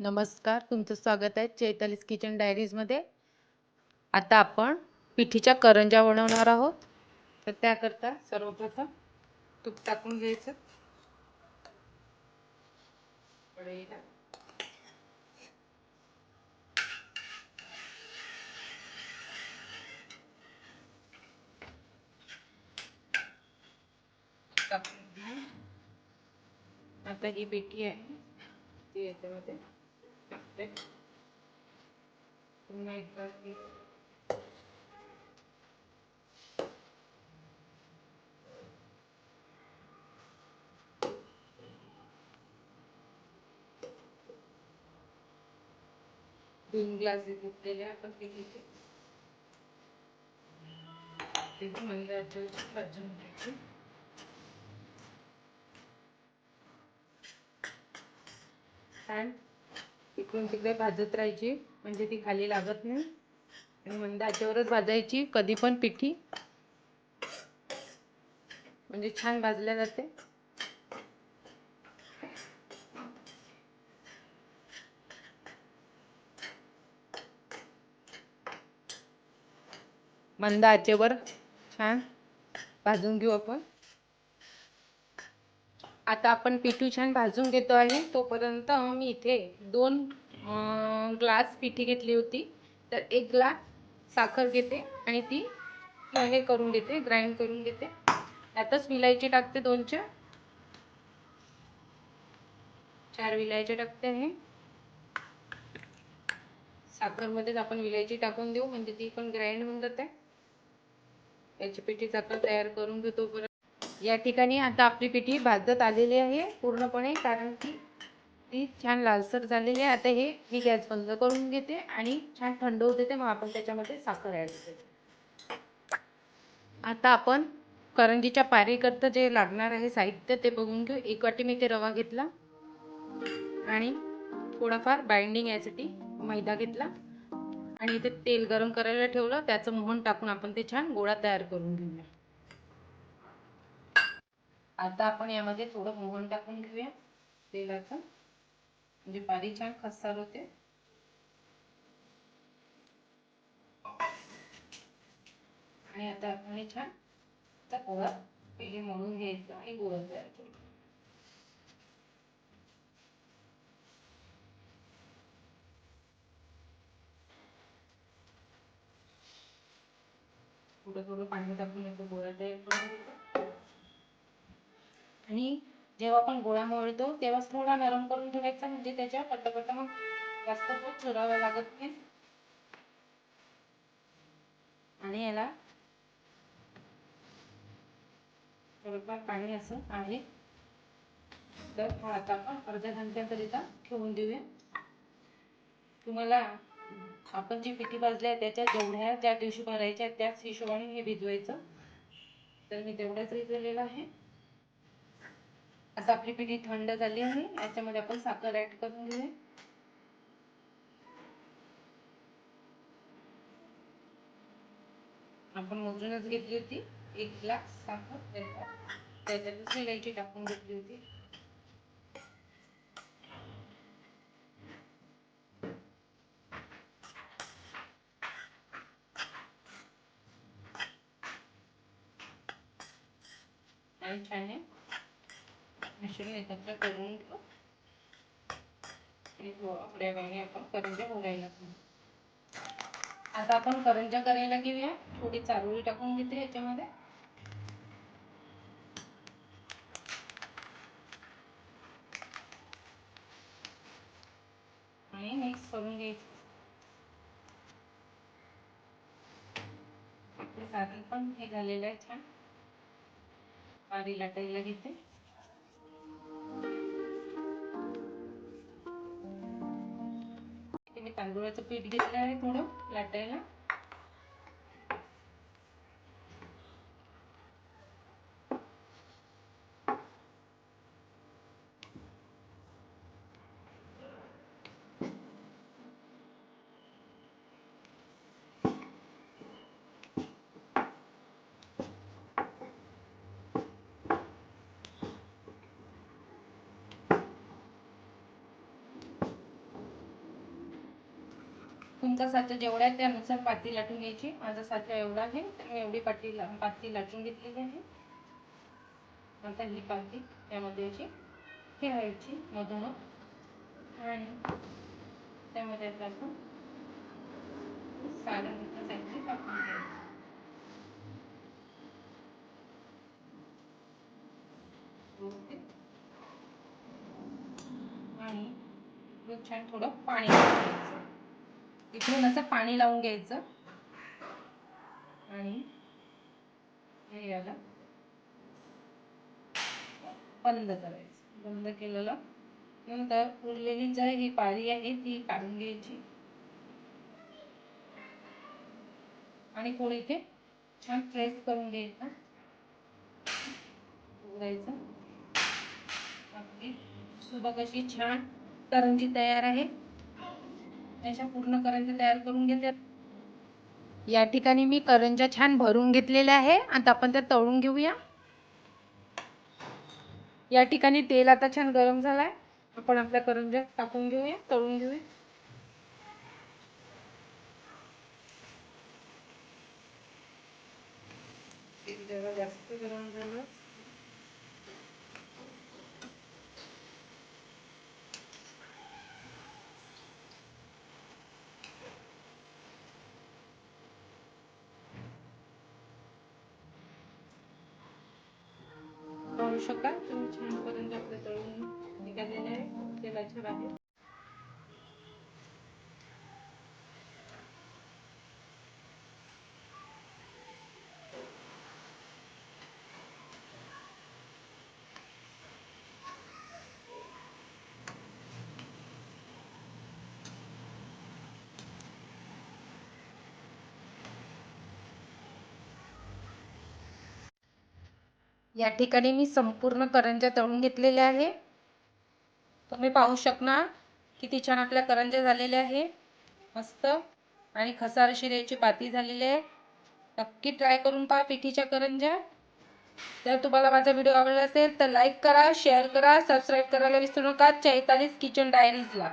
नमस्कार तुमचं स्वागत आहे चैतालीस किचन डायरीजमध्ये आता आपण पिठीच्या करंजा बनवणार आहोत. तर त्याकरता सर्वप्रथम तूप टाकून घ्यायचं. टाकून आता ही पिठी आहे ती याच्यामध्ये टाकते पुन्हा एकदा ती दोन ग्लास घेतलेले आपण पिठीचे ते मंद आचेवर भाजून घ्यायचे छान इकडून तिकडे भाजत राहायची. म्हणजे ती खाली लागत नाही. आणि मंद आचेवरच भाजायची. कधी पण पिठी. म्हणजे छान भाजल्या जाते. मंद आचेवर छान भाजून घेऊ आपण. आता आपण पिठू छान भाजून घेतो आहे. तोपर्यंत मी इथे दोन ग्लास पिठी घेतली होती. तर एक ग्लास साखर घेते आणि ती हे करून घेते ग्राइंड करून घेते. त्यातच विलायची टाकते दोनच्या चार. विलायची टाकते आहे. साखरमध्येच आपण विलायची टाकून देऊ म्हणजे ती पण ग्राइंड होऊन जाते. याची पिठी साखर तयार करून घेतो. परत या ठिकाणी आता आपली पिठी भाजत आलेली आहे पूर्णपणे कारण की ती छान लालसर झालेली आहे. आता हे मी गॅस बंद करून घेते आणि छान थंड होते ते मग आपण त्याच्यामध्ये साखर ॲड करते आता आपण करंजीच्या पारीकरता जे लागणार आहे साहित्य ते बघून घेऊ. एक वाटी मी ते रवा घेतला आणि थोडाफार बाइंडिंग यासाठी मैदा घेतला आणि इथे तेल गरम करायला ठेवलं. त्याचं मोहन टाकून आपण ते छान गोळा तयार करून घेऊया. आता आपण यामध्ये थोडं मोहन टाकून घेऊया तेलाचं. म्हणजे पाणी छान खसार होते. आणि आता आपण छान गोळा पहिले म्हणून घ्यायचं आणि गोळा तयार करू. थोडं थोडं पाणी टाकून येतो गोळा तयार करून आणि जेव्हा आपण गोळा मळतो तेव्हा थोडा नरम करून ठेवायचा. म्हणजे त्याच्या पटापट मग जास्त खूप चुरावं लागत नाही. आणि याला थोडंफार पाणी असं आहे. तर हा आता आपण अर्ध्या घंट्याकरिता ठेवून देऊया. तुम्हाला आपण जी पिठी भाजल्या त्याच्या जेवढ्या ज्या दिवशी भरायच्या त्याच हिशोबाने हे भिजवायचं. तर मी तेवढ्याच भिजवलेलं आहे. आता आपली पिठी थंड झाली आहे. याच्यामध्ये आपण साखर ऍड करून घेऊ आपण मोजूनच घेतली होती. एक ग्लास साखर. त्याच्यातच इलायची टाकून घेतली होती. आणि छान मिश्रण एकत्र करून घेऊ. आणि हो, थोड्या आपण करंजा आता आपण करंजा करायला घेऊया. थोडी चारोळी टाकून घेते याच्यामध्ये आणि मिक्स करून घ्यायचं. आपले सारण पण हे झालेलं आहे छान. बारी लाटायला घेते. मी तांदूळाचं पीठ घेतलं आहे थोडं लाटायला. तुमचा साचा जेवढा आहे त्यानुसार पाती लाटून घ्यायची. माझा साचा एवढा आहे. मी एवढी पाती ला पाती लाटून घेतलेली आहे. आता ही पाती त्यामध्ये अशी ठेवायची मधून आणि त्यामध्ये आता आपण सारण टाकून घ्यायचं. आणि छान थोडं पाणी घ्यायचं इकडून असं पाणी लावून घ्यायचं. आणि हे याला बंद करायचं. बंद केलेलं. नंतर उरलेली जर ही पारी आहे ती काढून घ्यायची. आणि कोळी इथे? छान प्रेस करून घ्यायचं. उघडायचं. आपली सुबक अशी छान करंजी तयार आहे. अशा पूर्ण करंजी तयार करून घेतात. या ठिकाणी मी करंजा छान भरून घेतलेल्या आहे. आता आपण त्या तळून घेऊया. या ठिकाणी तेल आता छान गरम झालाय. आपण आपल्या करंजा टाकून घेऊया तळून घेऊया. तेल जरा जास्त गरम झालं. पाहू शकाल तुम्ही छान करंजा आपल्या तळून निघालेले आहे या ठिकाणी मी संपूर्ण करंज्या तळून घेतलेल्या आहे. तुम्ही पाहू शकणार किती छान आपल्या करंज्या झालेल्या आहे. मस्त. आणि खसार शिऱ्याची पाती झालेली आहे. नक्की ट्राय करून पहा पिठीच्या करंज्या. जर तुम्हाला माझा व्हिडिओ आवडला असेल तर लाईक करा शेअर करा सबस्क्राईब करायला विसरू नका. चैतालीस किचन डायरीजला